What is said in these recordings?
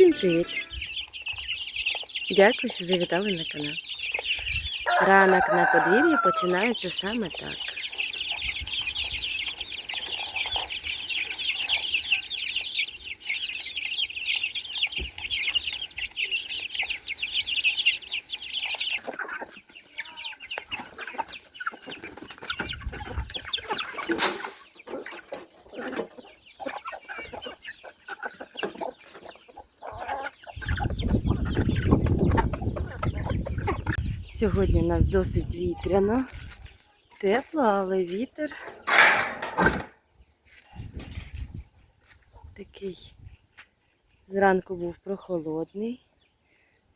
Усім привіт! Дякую, що завітали на канал. Ранок на подвір'ї починається саме так. Сьогодні у нас досить вітряно, тепло, але вітер такий зранку був прохолодний.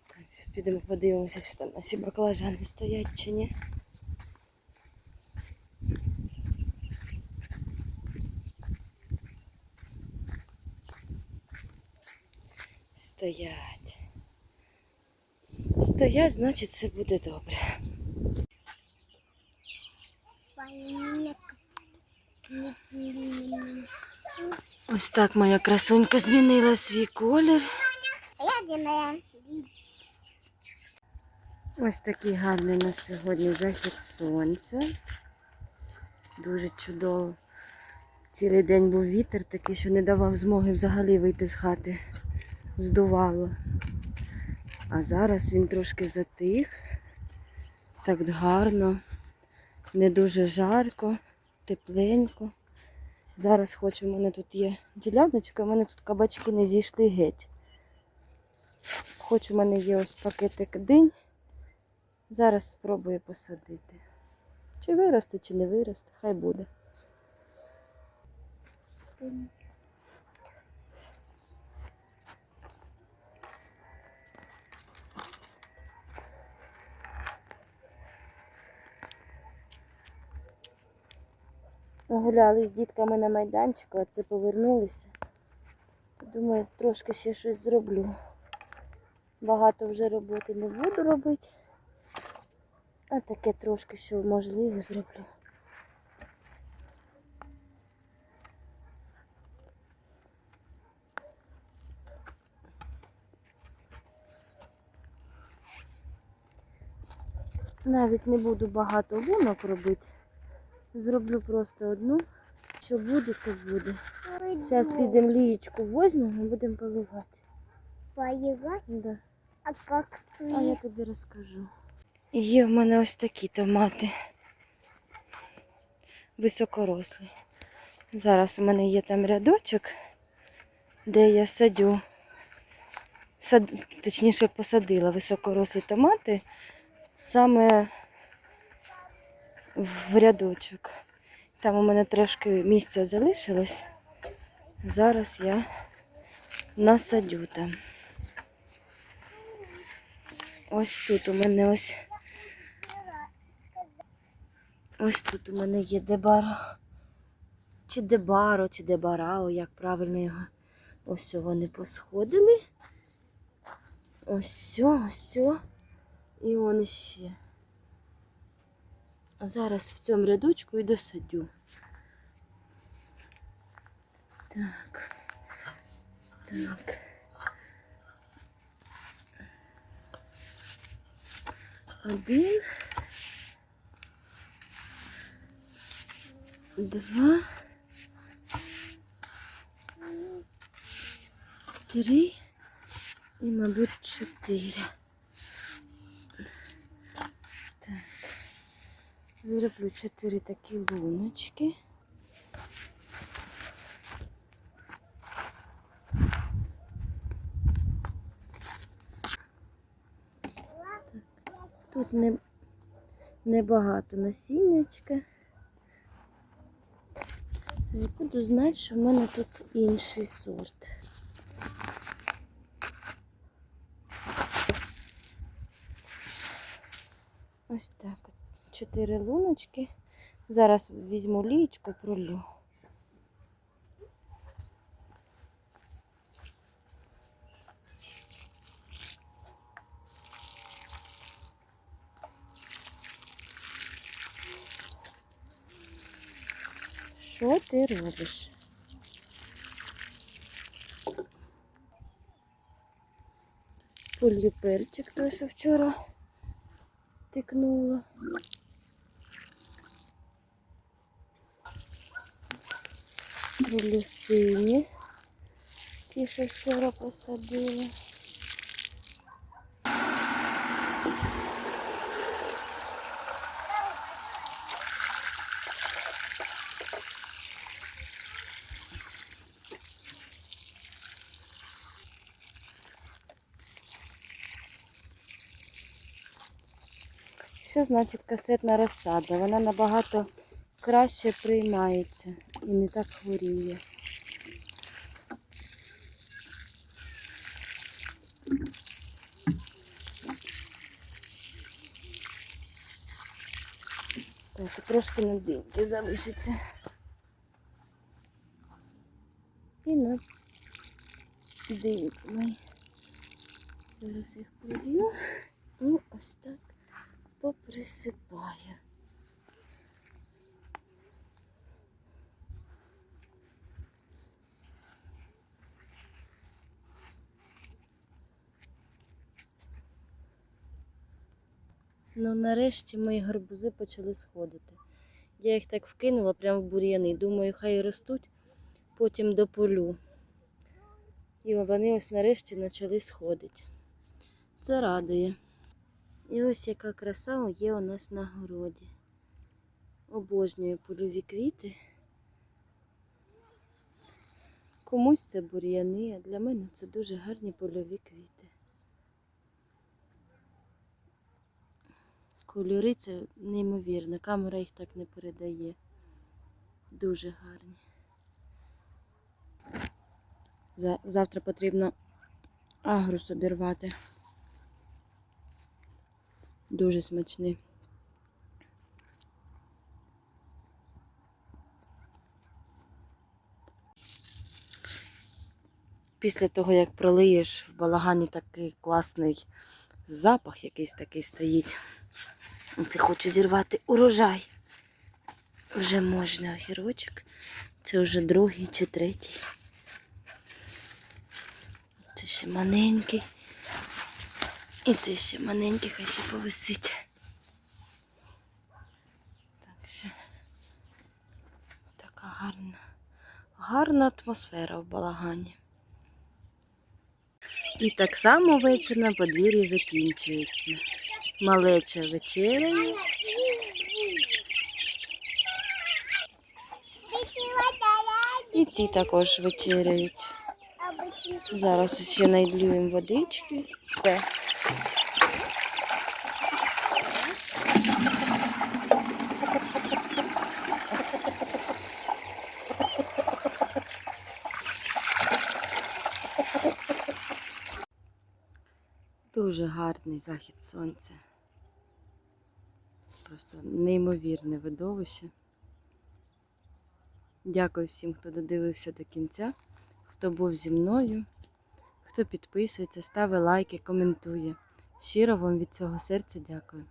Так, підемо подивимося, що там наші баклажани стоять чи ні. Стоять. Стоять, значить все буде добре. Ось так моя красунька змінила свій колір. Ось такий гарний на сьогодні захід сонця. Дуже чудово. Цілий день був вітер такий, що не давав змоги взагалі вийти з хати. Здувало. А зараз він трошки затих. Так гарно, не дуже жарко, тепленько. Зараз хочу, у мене тут є діляночка, у мене тут кабачки не зійшли геть. Хоч у мене є ось пакетик динь. Зараз спробую посадити. Чи виросте, чи не виросте, хай буде. Гуляли з дітками на майданчику, а це повернулися. Думаю, трошки ще щось зроблю. Багато вже роботи не буду робити. А таке трошки, що можливо, зроблю. Навіть не буду багато лунок робити. Зроблю просто одну. Що буде, то буде. Зараз підемо лієчку возьмемо і будемо поливати. Поливать? Да. А как А я тобі розкажу. Є в мене ось такі томати. Високорослі. Зараз у мене є там рядочок, де я садю. Сад... Точніше посадила високорослі томати саме в рядочок. Там у мене трошки місця залишилось. Зараз я насадю там. Ось тут у мене ось. Ось тут у мене є дебаро. Чи дебаро, чи дебарао, як правильно його. Ось вони посходили. Ось, ось. І он ще. Зараз в цьому рядочку і досадю. Так. Так. Один. Два. Три. І, мабуть, чотири. Зроблю чотири такі луночки. Тут не, небагато насіннячка. Все, буду знати, що в мене тут інший сорт. Ось так. От. Чотири луночки. Зараз візьму лічку, пролю. Що ти робиш? Полью перчик, той, що вчора тикнула. Полю сині. Ті, вчора посадила. Що значить касетна розсада? Вона набагато краще приймається і не так хворіє. Так, трошки на диньки залишиться. І на диньки мої. Зараз їх пролью. Ну, ось так поприсипаю. Ну, нарешті мої гарбузи почали сходити. Я їх так вкинула прямо в бур'яни. Думаю, хай ростуть, потім дополю. І вони ось нарешті почали сходити. Це радує. І ось яка краса є у нас на городі. Обожнюю польові квіти. Комусь це бур'яни, а для мене це дуже гарні польові квіти. Кольори це неймовірно, камера їх так не передає. Дуже гарні. Завтра потрібно агрус обірвати. Дуже смачний. Після того, як пролиєш в балагані такий класний запах якийсь такий стоїть. Це хочу зірвати урожай. Вже можна огірочок. Це вже другий чи третій. Це ще маленький. І це ще маленький, хай ще повисить. Так що така гарна, гарна атмосфера в балагані. І так само вечір на подвір'ї закінчується. Малеча вечеряє. І ці також вечеряють. Зараз ще найдлю їм водички. Дуже гарний захід сонця. Просто неймовірне видовище. Дякую всім, хто додивився до кінця, хто був зі мною, хто підписується, ставить лайки, коментує. Щиро вам від цього серця дякую.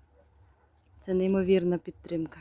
Це неймовірна підтримка.